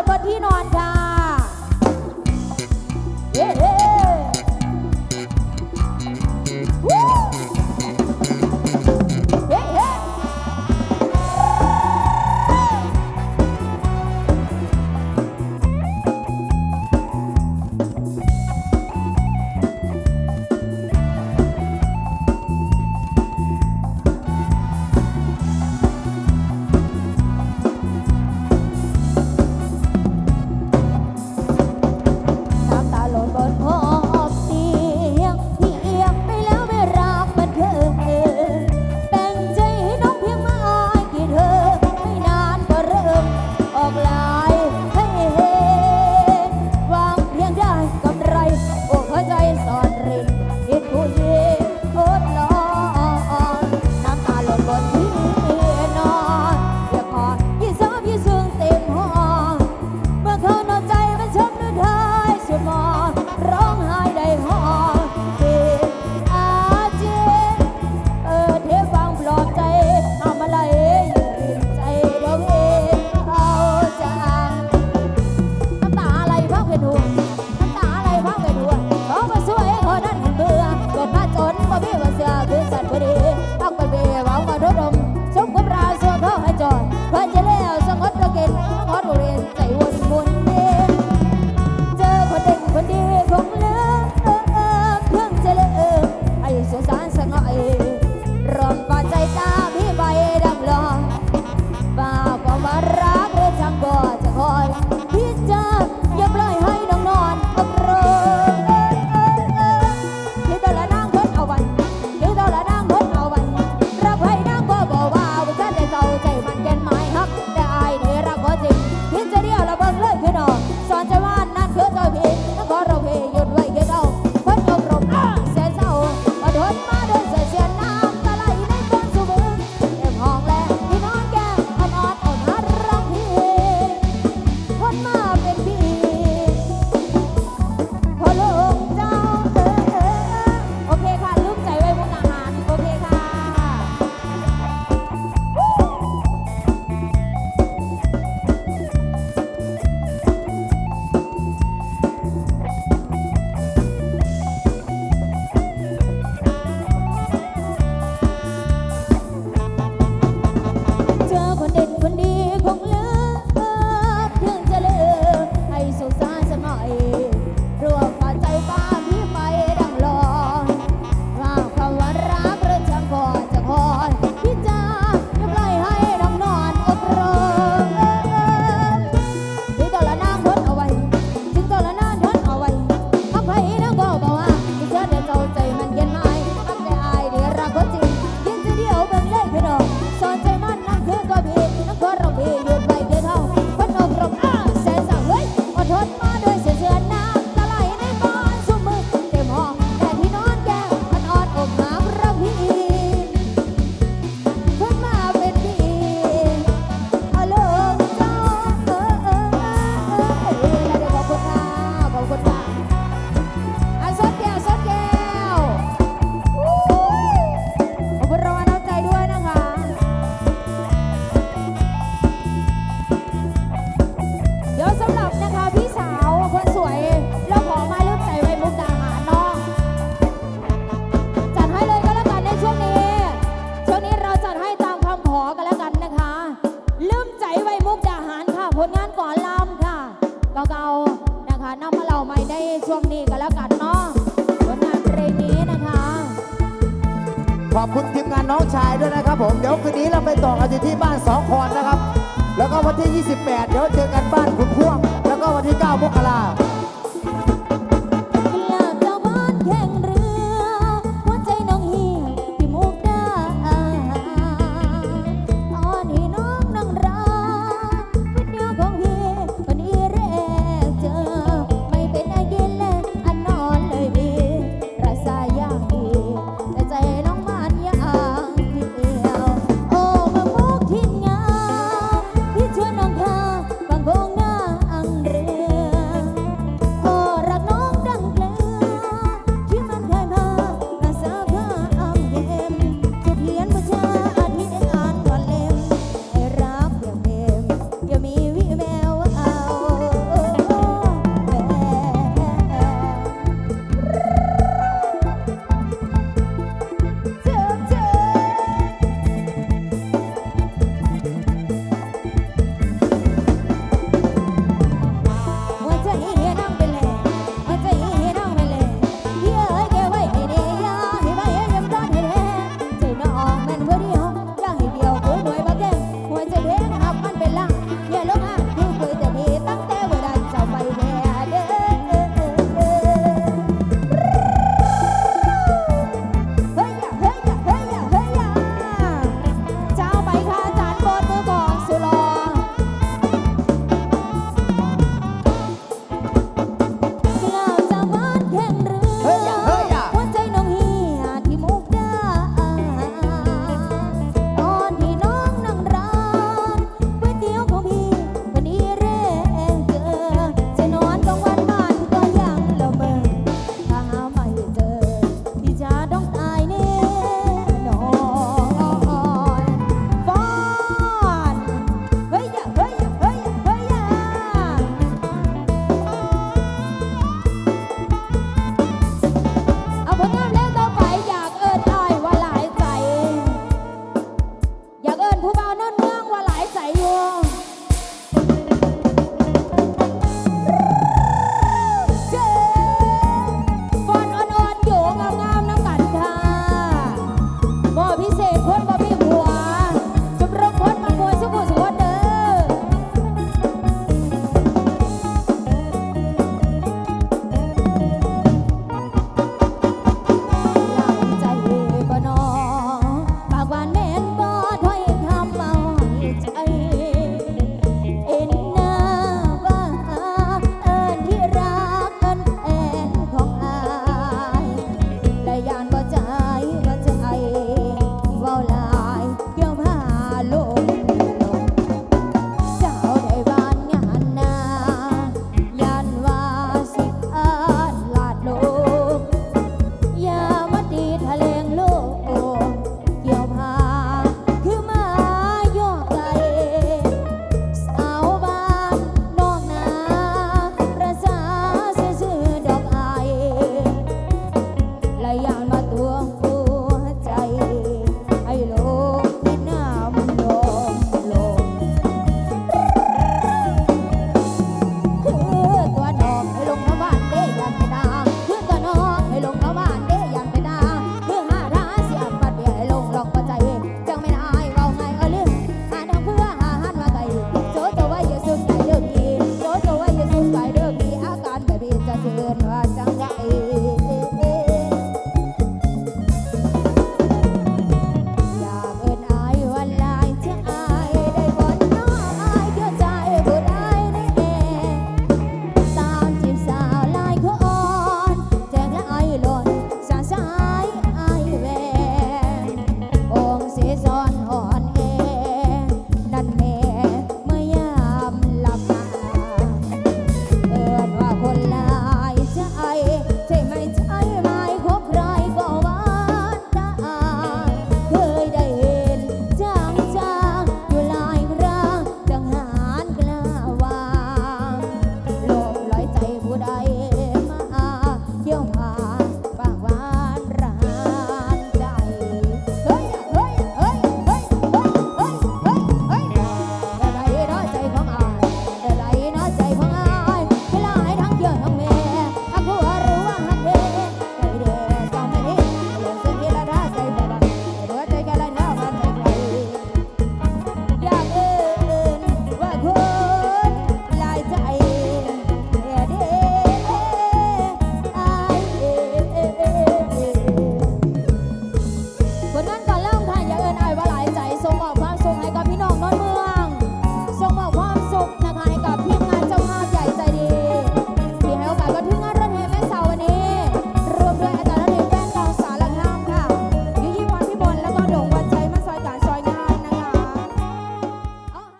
ดบนที่นอน ลืมใจไว้มุกดาหารค่ะ ผลงานก่อนลำค่ะเก่าๆนะคะนำมาเล่าใหม่ในช่วงนี้ก็แล้วกันเนาะผลงานเพลงนี้นะคะ ขอบคุณทีมงานน้องชายด้วยนะครับผม เดี๋ยวคืนนี้เราไปต่อกันอยู่ที่บ้านสองคอนนะครับ แล้วก็วันที่ 28 เดี๋ยวเจอกันบ้านคุณพ่วง แล้วก็วันที่ 9 มกราคม